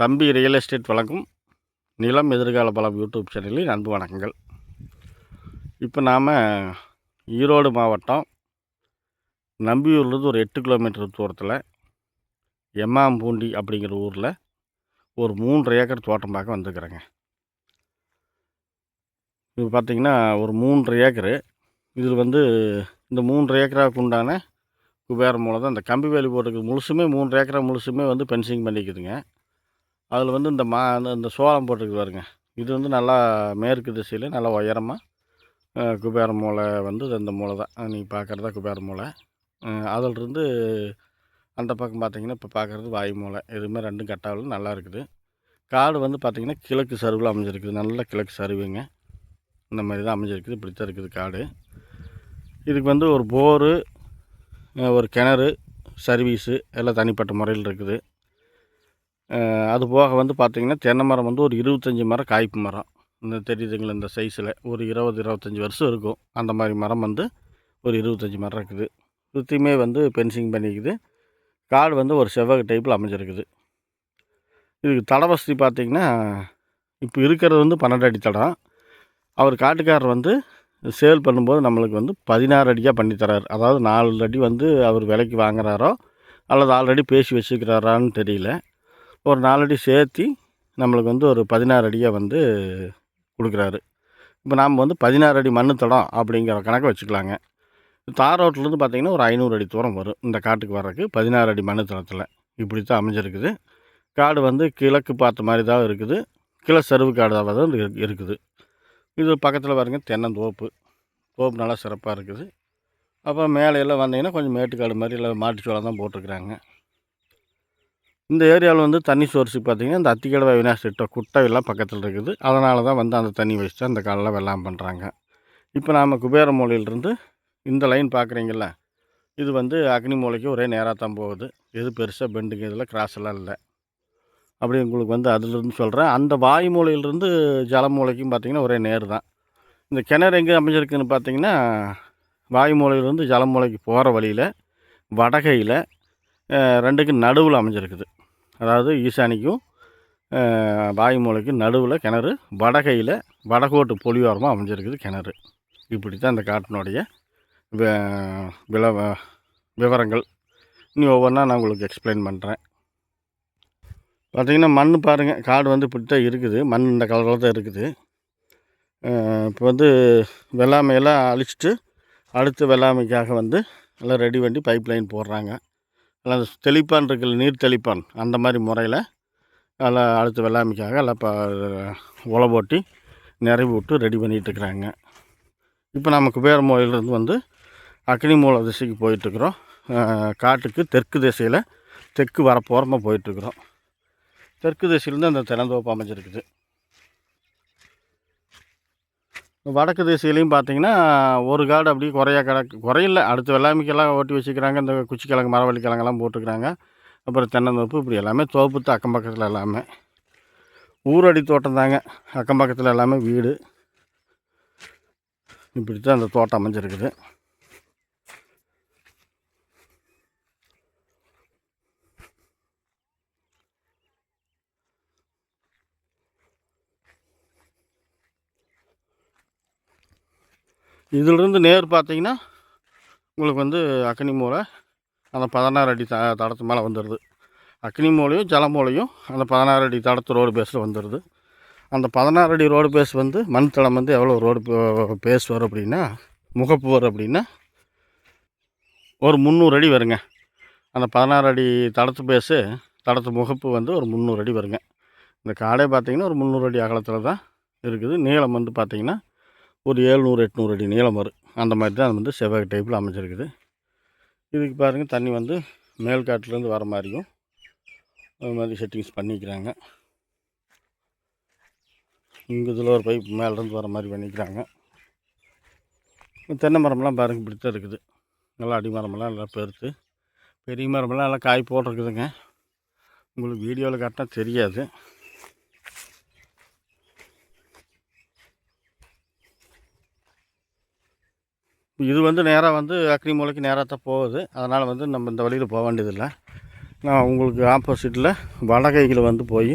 தம்பி real estate வழங்கும் நிலம் எதிர்கால பலம் யூடியூப் சேனலில் அன்பு வணக்கங்கள். இப்போ நாம் ஈரோடு மாவட்டம் நம்பியூர்லேருந்து ஒரு எட்டு கிலோமீட்டர் தூரத்தில் எம்மாம்பூண்டி அப்படிங்கிற ஊரில் ஒரு மூன்று ஏக்கர் தோட்டம் பார்க்க வந்துருக்குறேங்க. இது பார்த்திங்கன்னா ஒரு மூன்று ஏக்கரு. இதில் வந்து இந்த மூன்று ஏக்கராவுக்கு உண்டான குபேர மூலம் தான் இந்த கம்பி வேலி போட்டுருக்கு முழுசுமே மூன்று ஏக்கரா முழுசுமே வந்து பென்சிங் பண்ணிக்குதுங்க. அதில் வந்து இந்த மா இந்த- இந்த சோளம் போட்டிருக்கு பாருங்க. இது வந்து நல்லா மேற்கு திசையில் நல்லா உயரமாக குபேர மூலை வந்து இந்த மூலை தான். நீங்கள் பார்க்குறதா குபேர மூலை அதிலிருந்து அந்த பக்கம் பார்த்திங்கன்னா இப்போ பார்க்குறது வாயு மூலை எதுவுமே ரெண்டும் கட்டாவில் நல்லா இருக்குது. காடு வந்து பார்த்திங்கன்னா கிழக்கு சருவில் அமைஞ்சிருக்குது. நல்ல கிழக்கு சருவுங்க இந்த மாதிரி தான் அமைஞ்சிருக்குது. இப்படி தான் இருக்குது காடு. இதுக்கு வந்து ஒரு போரு ஒரு கிணறு சர்வீஸு எல்லாம் தனிப்பட்ட முறையில் இருக்குது. அது போக வந்து பார்த்திங்கன்னா தென்னை மரம் வந்து ஒரு இருபத்தஞ்சி மரம் காய்ப்பு மரம். இந்த தெரியுதுங்களா இந்த சைஸில் ஒரு இருபது இருபத்தஞ்சி வருஷம் இருக்கும். அந்த மாதிரி மரம் வந்து ஒரு இருபத்தஞ்சி மரம் இருக்குது. சுற்றியுமே வந்து பென்சிங் பண்ணிக்குது. காடு வந்து ஒரு செவ்வக டைப்பில் அமைஞ்சிருக்குது. இதுக்கு தட வசதி பார்த்திங்கன்னா இப்போ இருக்கிறது வந்து பன்னெண்டு அடி தடம். அவர் காட்டுக்காரர் வந்து சேல் பண்ணும்போது நம்மளுக்கு வந்து பதினாறு அடியாக பண்ணித்தரார் அதாவது நாலு அடி வந்து அவர் விலைக்கு வாங்குறாரோ அல்லது ஆல்ரெடி பேசி வச்சுக்கிறாரான்னு தெரியல. ஒரு நாலு அடி சேர்த்தி நம்மளுக்கு வந்து ஒரு பதினாறு அடியாக வந்து கொடுக்குறாரு. இப்போ நாம் வந்து பதினாறு அடி மண்ணு தடம் அப்படிங்கிற கணக்கை வச்சுக்கலாங்க. தார் ரோட்லேருந்து பார்த்திங்கன்னா ஒரு ஐநூறு அடி தூரம் வரும். இந்த காட்டுக்கு வர்றதுக்கு பதினாறு அடி மண்ணு தளத்தில் இப்படி தான் அமைஞ்சிருக்குது. காடு வந்து கிழக்கு பார்த்த மாதிரி தான் இருக்குது. கிழ சருவு காடாக தான் இருக்குது. இது பக்கத்தில் பாருங்கள் தென்னந்தோப்பு. தோப்பு நல்லா சிறப்பாக இருக்குது. அப்புறம் மேலே எல்லாம் வந்தீங்கன்னா கொஞ்சம் மேட்டுக்காடு மாதிரி இல்லை மாட்டு சோளம் தான் போட்டிருக்குறாங்க. இந்த ஏரியாவில் வந்து தண்ணி சோர்ஸு பார்த்தீங்கன்னா இந்த அத்திக்கடவை விநாயகர் திட்ட குட்டை எல்லாம் பக்கத்தில் இருக்குது. அதனால தான் வந்து அந்த தண்ணி வச்சுட்டு தான் அந்த காலில் வெள்ளாம் பண்ணுறாங்க இப்போ நாம் குபேர மூலையிலிருந்து இந்த லைன் பார்க்குறீங்கள இது வந்து அக்னி மூலைக்கு ஒரே நேராக தான் போகுது. எது பெருசாக பெண்டுங்க இதில் கிராஸ் எல்லாம் இல்லை. அப்படி உங்களுக்கு வந்து அதிலிருந்து சொல்கிறேன் அந்த வாயு மூலையிலிருந்து ஜல மூலைக்கும் பார்த்தீங்கன்னா ஒரே நேர் தான். இந்த கிணறு எங்கே அமைஞ்சிருக்குன்னு பார்த்தீங்கன்னா வாயு மூலையிலிருந்து ஜல மூலைக்கு போகிற வழியில் வடகையில் ரெண்டுக்கு நடுவில் அமைஞ்சிருக்குது. அதாவது ஈசானிக்கும் அஹ், நடுவில் கிணறு வடகையில் வடகோட்டு பொலியோரமாக அமைஞ்சிருக்குது கிணறு. இப்படி தான் இந்த காட்டினுடைய வில விவரங்கள். இனி ஒவ்வொன்றா நான் உங்களுக்கு எக்ஸ்பிளைன் பண்ணுறேன் பார்த்திங்கன்னா மண் பாருங்கள் காடு வந்து இப்படி தான் இருக்குது. மண் இந்த கலரில் தான் இருக்குது. இப்போ வந்து வெள்ளாமையெல்லாம் அழிச்சிட்டு அடுத்த வெள்ளாமைக்காக வந்து எல்லாம் ரெடி பண்ணி பைப் லைன் போடுறாங்க. அல்லது தெளிப்பான் இருக்குல்ல நீர் தெளிப்பான் அந்த மாதிரி முறையில் அதில் அடுத்த வெள்ளாமைக்காக எல்லாம் இப்போ உழ போட்டி நிறைவு விட்டு ரெடி பண்ணிகிட்ருக்குறாங்க இப்போ நம்ம குபேர மூலையிலேருந்து வந்து அக்னி மூல திசைக்கு போயிட்டுருக்குறோம். காட்டுக்கு தெற்கு திசையில் தெற்கு வரப்போரமாக போயிட்டுருக்குறோம். தெற்கு திசையிலேருந்து அந்த திறந்தோப்பு அமைஞ்சிருக்குது. வடக்கு திசையிலையும் பார்த்தீங்கன்னா ஒரு காடு அப்படியே குறையா கிடக்கு குறையில்ல. அடுத்த வெள்ளாமைக்கெல்லாம் ஓட்டி வச்சுக்கிறாங்க. இந்த குச்சிக்கிழங்கு மரவள்ளி கிழங்கெல்லாம் போட்டுக்கிறாங்க. அப்புறம் தென்னந்தோப்பு இப்படி எல்லாமே தோப்புத்து அக்கம் பக்கத்தில் எல்லாமே. ஊரடி தோட்டம் தாங்க. அக்கம் பக்கத்தில் எல்லாமே வீடு. இப்படி தான் அந்த தோட்டம் அமைஞ்சிருக்குது. இதிலிருந்து நேர் பார்த்தீங்கன்னா உங்களுக்கு வந்து அக்னி மூலை அந்த பதினாறு அடி த தடத்து மேலே வந்துடுது அக்னி மூலையும் ஜல மூலையும் அந்த பதினாறு அடி தடத்து ரோடு பேஸில் வந்துடுது அந்த பதினாறு அடி ரோடு பேஸ் வந்து மண் தளம் வந்து எவ்வளோ ரோடு பேஸ் வரும் அப்படின்னா முகப்பு வரும் அப்படின்னா ஒரு முந்நூறு அடி வருங்க. அந்த பதினாறு அடி தடத்து பேஸு தடத்து முகப்பு வந்து ஒரு முந்நூறு அடி வருங்க. இந்த காடே பார்த்திங்கன்னா ஒரு முந்நூறு அடி அகலத்தில் தான் இருக்குது. நீளம் வந்து பார்த்திங்கன்னா ஒரு ஏழ்நூறு எட்நூறு அடி நீளம் வரும். அந்த மாதிரி தான் அது வந்து செவ்வாய் டைப்பில் அமைஞ்சிருக்குது. இதுக்கு பாருங்கள் தண்ணி வந்து மேல் காட்டுலேருந்து வர மாதிரியும் அது மாதிரி செட்டிங்ஸ் பண்ணிக்கிறாங்க. இங்கே இதில் ஒரு பைப் மேலேருந்து வர மாதிரி பண்ணிக்கிறாங்க. தென்னை மரம்லாம் பாருங்க இப்படி தான் இருக்குது. நல்லா அடி மரமெல்லாம் நல்லா பெருத்து. பெரிய மரமெல்லாம் நல்லா காய் போட்டிருக்குதுங்க. உங்களுக்கு வீடியோவில் காட்டினா தெரியாது. இது வந்து நேராக வந்து அக்னி மூலைக்கு நேராக தான் போகுது. அதனால் வந்து நம்ம இந்த வழியில் போக வேண்டியதில்லை. நான் உங்களுக்கு ஆப்போசிட்டில் வடகையில் வந்து போய்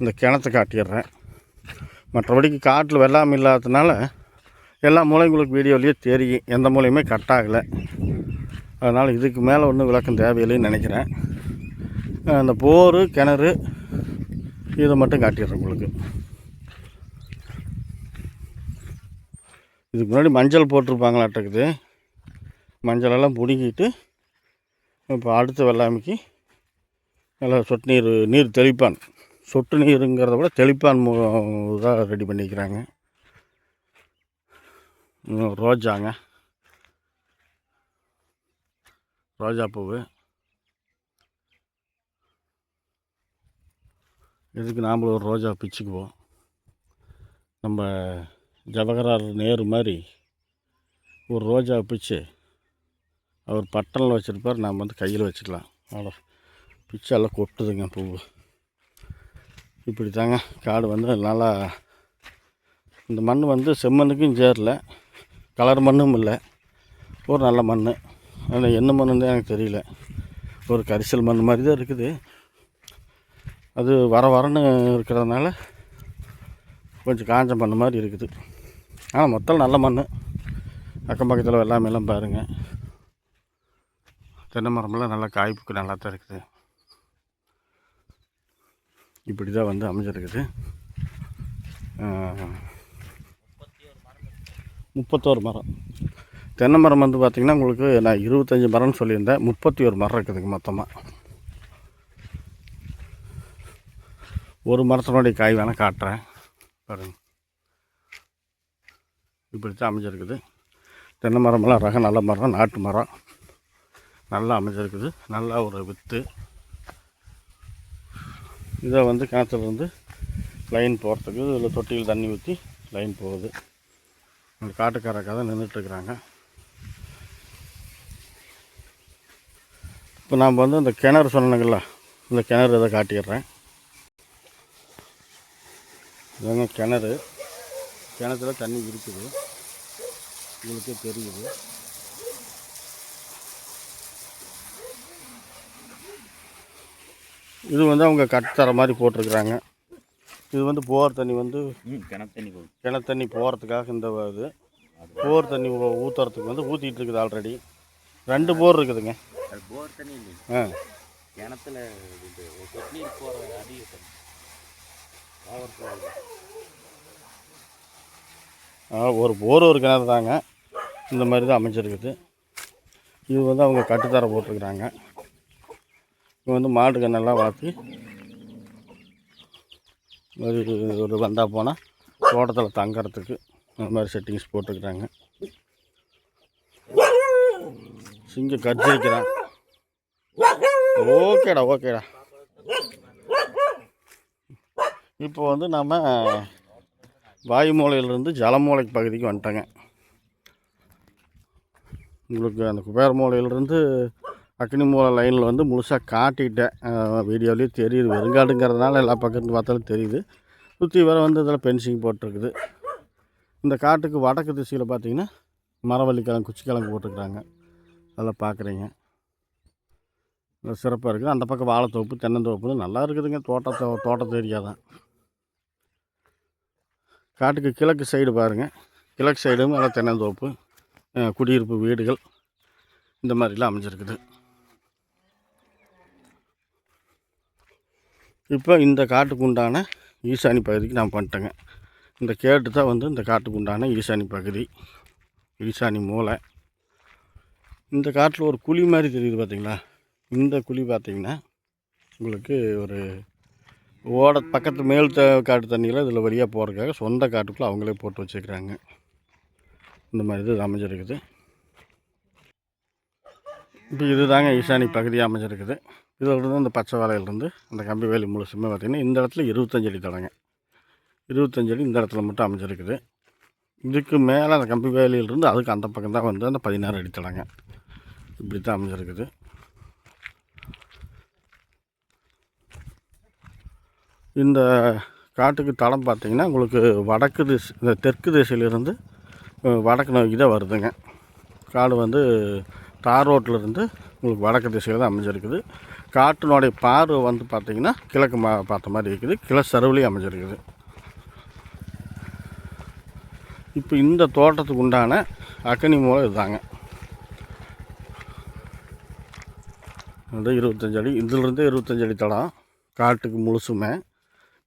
இந்த கிணத்தை காட்டிடுறேன். மற்றபடிக்கு காட்டில் வெள்ளாமை இல்லாததுனால எல்லா மூலையும் உங்களுக்கு வீடியோலேயே தெரியும். எந்த மூலையுமே கட் ஆகலை. அதனால் இதுக்கு மேலே ஒன்றும் விளக்கம் தேவையில்லைன்னு நினைக்கிறேன். அந்த போர் கிணறு இதை மட்டும் காட்டிடுறேன் உங்களுக்கு. இதுக்கு முன்னாடி மஞ்சள் போட்டிருப்பாங்களாட்டக்குது மஞ்சளெல்லாம் பிடுங்கிட்டு இப்போ அடுத்த வெள்ளாமைக்கு நல்லா சொட்டு நீர் நீர் தெளிப்பான். சொட்டு நீருங்கிறத விட தெளிப்பான் இதாக ரெடி பண்ணிக்கிறாங்க. ரோஜாங்க. ரோஜா பூவு. இதுக்கு நாமளும் ஒரு ரோஜா பிச்சுக்குவோம். நம்ம ஜவஹர்லால் நேரு மாதிரி ஒரு ரோஜா பிச்சு அவர் பட்டனில் வச்சுருப்பார் நாம் வந்து கையில் வச்சுக்கலாம். அவ்வளோ. பிச்சு எல்லாம் கொட்டுதுங்க பூவு இப்படி தாங்க காடு வந்து நல்லா இந்த மண் வந்து செம்மண்ணுக்கும் சேரல கலர் மண்ணும் இல்லை. ஒரு நல்ல மண். ஆனால் என்ன மண்ணுன்னு தான் எனக்கு தெரியல. ஒரு கரிசல் மண் மாதிரி தான் இருக்குது. அது வர வரன்னு இருக்கிறதுனால கொஞ்சம் காஞ்ச மண் மாதிரி இருக்குது. ஆனால் மொத்தம் நல்ல மண் அக்கம் பக்கத்தில் எல்லாமே எல்லாம் பாருங்கள் தென்னை மரமெல்லாம் நல்லா காய்ப்புக்கு நல்லா தான் இருக்குது. இப்படி தான் வந்து அமைஞ்சிருக்குது. முப்பத்தோரு மரம். தென்னை மரம் வந்து பார்த்திங்கன்னா உங்களுக்கு நான் இருபத்தஞ்சி மரம்னு சொல்லியிருந்தேன். முப்பத்தி ஒரு மரம் இருக்குதுங்க மொத்தமாக ஒரு மரத்தினுடைய காய் வேணால் காட்டுறேன். பாருங்கள் இப்படி தான் அமைஞ்சிருக்குது. தென்னை மரமெல்லாம் ரகம் நல்ல மரம் நாட்டு மரம். நல்லா அமைஞ்சிருக்குது. நல்லா ஒரு வித்து. இதை வந்து கிணத்துலேருந்து லைன் போகிறதுக்கு இதில் தொட்டியில் தண்ணி ஊற்றி லைன் போகுது. அந்த காட்டுக்காரக்காக தான் நின்றுட்டுருக்குறாங்க. இப்போ நாம் வந்து இந்த கிணறு சொன்னங்கள இந்த கிணறு இதை காட்டிடுறேன். இதுங்க கிணறு. கிணத்துல தண்ணி இருக்குது. உங்களுக்கே தெரியுது. இது வந்து அவங்க கட்டுத்தர மாதிரி போட்டிருக்கிறாங்க. இது வந்து போர் தண்ணி வந்து ம் கிணத்து தண்ணி போகுது. கிணத்து தண்ணி போகிறதுக்காக இந்த இது. போர் தண்ணி ஊ- ஊத்துறதுக்கு வந்து ஊற்றிட்டு இருக்குது ஆல்ரெடி ரெண்டு போர் இருக்குதுங்க. போர் தண்ணி இல்லை ஆ. கிணத்துல போகிற அதிக ஒரு ஒரு போர் ஒரு கிணறு தாங்க. இந்த மாதிரி தான் அமைஞ்சிருக்குது. இது வந்து அவங்க கட்டுத்தர போட்டிருக்கிறாங்க. இங்கே வந்து மாடு கண்ணெல்லாம் வளர்த்து மாதிரி ஒரு வந்தால் போனால் தோட்டத்தில் தங்கிறதுக்கு அந்த மாதிரி செட்டிங்ஸ் போட்டுருக்குறாங்க சிங்கம் கர்ஜிக்கிறான். ஓகேடா ஓகேடா. இப்போ வந்து நம்ம வாயுமூலையிலிருந்து ஜலமூலை பகுதிக்கு வந்துட்டேங்க. உங்களுக்கு அந்த குபேர மூலையிலிருந்து அக்னி மூலை லைனில் வந்து முழுசாக காட்டிட்டேன். வீடியோலேயே தெரியுது. வெறுங்காடுங்கிறதுனால எல்லா பக்கத்து பார்த்தாலும் தெரியுது. சுற்றி வர வந்து இதில் பென்சிங் போட்டிருக்குது. இந்த காட்டுக்கு வடக்கு திசையில் பார்த்தீங்கன்னா மரவள்ளி கிழங்கு குச்சி கிழங்கு போட்டிருக்குறாங்க நல்லா பார்க்குறீங்க சிறப்பாக இருக்குது. அந்த பக்கம் வாழைத்தோப்பு தென்னந்தோப்பு நல்லா இருக்குதுங்க. தோட்டத்தை தோட்டத்து ஏரியா தான் காட்டுக்கு கிழக்கு சைடு பாருங்கள் கிழக்கு சைடும் நல்லா தென்னந்தோப்பு குடியிருப்பு வீடுகள் இந்த மாதிரிலாம் அமைஞ்சிருக்குது. இப்போ இந்த காட்டுக்கு உண்டான ஈசானி பகுதிக்கு நான் பண்ணிட்டேங்க இந்த கேட்டு தான் வந்து இந்த காட்டுக்கு உண்டான ஈசானி பகுதி ஈசானி மூளை இந்த காட்டில் ஒரு குழி மாதிரி தெரியுது பார்த்தீங்களா இந்த குழி பார்த்திங்கன்னா உங்களுக்கு ஒரு ஓட பக்கத்து மேல் த காட்டு தண்ணிகளை இதில் வழியாக போகிறதுக்காக சொந்த காட்டுக்குள்ளே அவங்களே போட்டு வச்சுக்கிறாங்க. இந்த மாதிரி இது அமைஞ்சிருக்குது. இப்போ இது தாங்க ஈசானி பகுதி அமைஞ்சிருக்குது. இதிலிருந்து இந்த பச்சை வேலையிலேருந்து அந்த கம்பி வேலி முழுசுமே பார்த்திங்கன்னா இந்த இடத்துல இருபத்தஞ்சடி தடங்க. இருபத்தஞ்சடி அடி இந்த இடத்துல மட்டும் அமைஞ்சிருக்குது. இதுக்கு மேலே அந்த கம்பி வேலியிலிருந்து அதுக்கு அந்த பக்கம் தான் வந்து அந்த பதினாறு அடி தடங்க. இப்படி தான் அமைஞ்சிருக்குது. இந்த காட்டுக்கு தடம் பார்த்தீங்கன்னா உங்களுக்கு வடக்கு திசை இந்த தெற்கு திசையிலிருந்து வடக்கு நோக்கி தான் வருதுங்க. காடு வந்து தார் ரோட்டிலிருந்து உங்களுக்கு வடக்கு திசையில் தான் அமைஞ்சிருக்குது. காட்டினுடைய பார்வை வந்து பார்த்திங்கன்னா கிழக்கு மா பார்த்த மாதிரி இருக்குது. கிழ சருவிலையும் அமைஞ்சிருக்குது. இப்போ இந்த தோட்டத்துக்கு உண்டான அக்கனி மூலம் இதுதாங்க. அது இருபத்தஞ்சு அடி இதிலிருந்து இருபத்தஞ்சு அடி தடம் காட்டுக்கு முழுசுமே.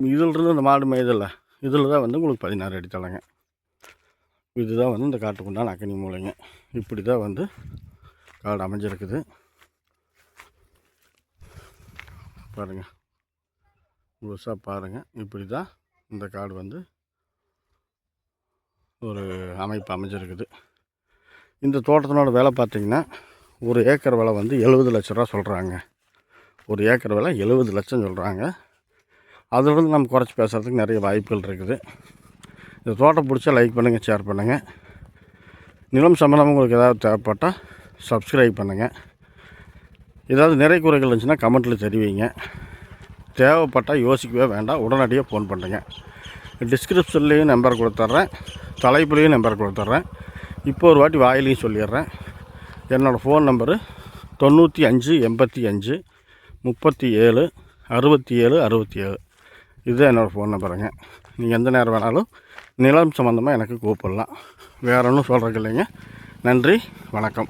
இதிலிருந்து இந்த மாடு மேய்தல இதில் தான் வந்து உங்களுக்கு பதினாறு அடி இதுதான் வந்து இந்த காட்டுக்குண்டான அக்கனி மூலைங்க. இப்படி தான் வந்து காடு அமைஞ்சிருக்குது. பாருங்கள் முழுசாக பாருங்கள் இப்படி தான் இந்த காடு வந்து ஒரு அமைப்பு அமைஞ்சிருக்குது. இந்த தோட்டத்தினோட விலை பார்த்திங்கன்னா ஒரு ஏக்கர் விலை வந்து எழுபது லட்ச ரூபா சொல்கிறாங்க ஒரு ஏக்கர் விலை எழுபது லட்சம் சொல்கிறாங்க அதிலிருந்து நம்ம குறைச்சி பேசுகிறதுக்கு நிறைய வாய்ப்புகள் இருக்குது. இந்த தோட்டம் பிடிச்சா லைக் பண்ணுங்கள் ஷேர் பண்ணுங்கள் நிலம் சம்மந்தமாக உங்களுக்கு ஏதாவது தேவைப்பட்டால் சப்ஸ்கிரைப் பண்ணுங்கள் ஏதாவது நிறை குறைகள் இருந்துச்சுன்னா கமெண்ட்டில் தெரிவிங்க. தேவைப்பட்டால் யோசிக்கவே வேண்டாம் உடனடியாக ஃபோன் பண்ணுங்கள் டிஸ்கிரிப்ஷன்லேயும் நம்பர் கொடுத்துட்றேன் தலைப்புலேயும் நம்பர் கொடுத்துட்றேன். இப்போ ஒரு வாட்டி வாயிலையும் சொல்லிடுறேன். என்னோடய ஃபோன் நம்பரு தொண்ணூற்றி அஞ்சு எண்பத்தி அஞ்சு முப்பத்தி ஏழு அறுபத்தி ஏழு அறுபத்தி ஏழு. இதுதான் என்னோடய ஃபோன் நம்பருங்க நீங்கள் எந்த நேரம் வேணாலும் நிலம் சம்மந்தமாக எனக்கு கூப்பிடலாம். வேற ஒன்றும் சொல்கிறதுக்கு இல்லைங்க. நன்றி வணக்கம்.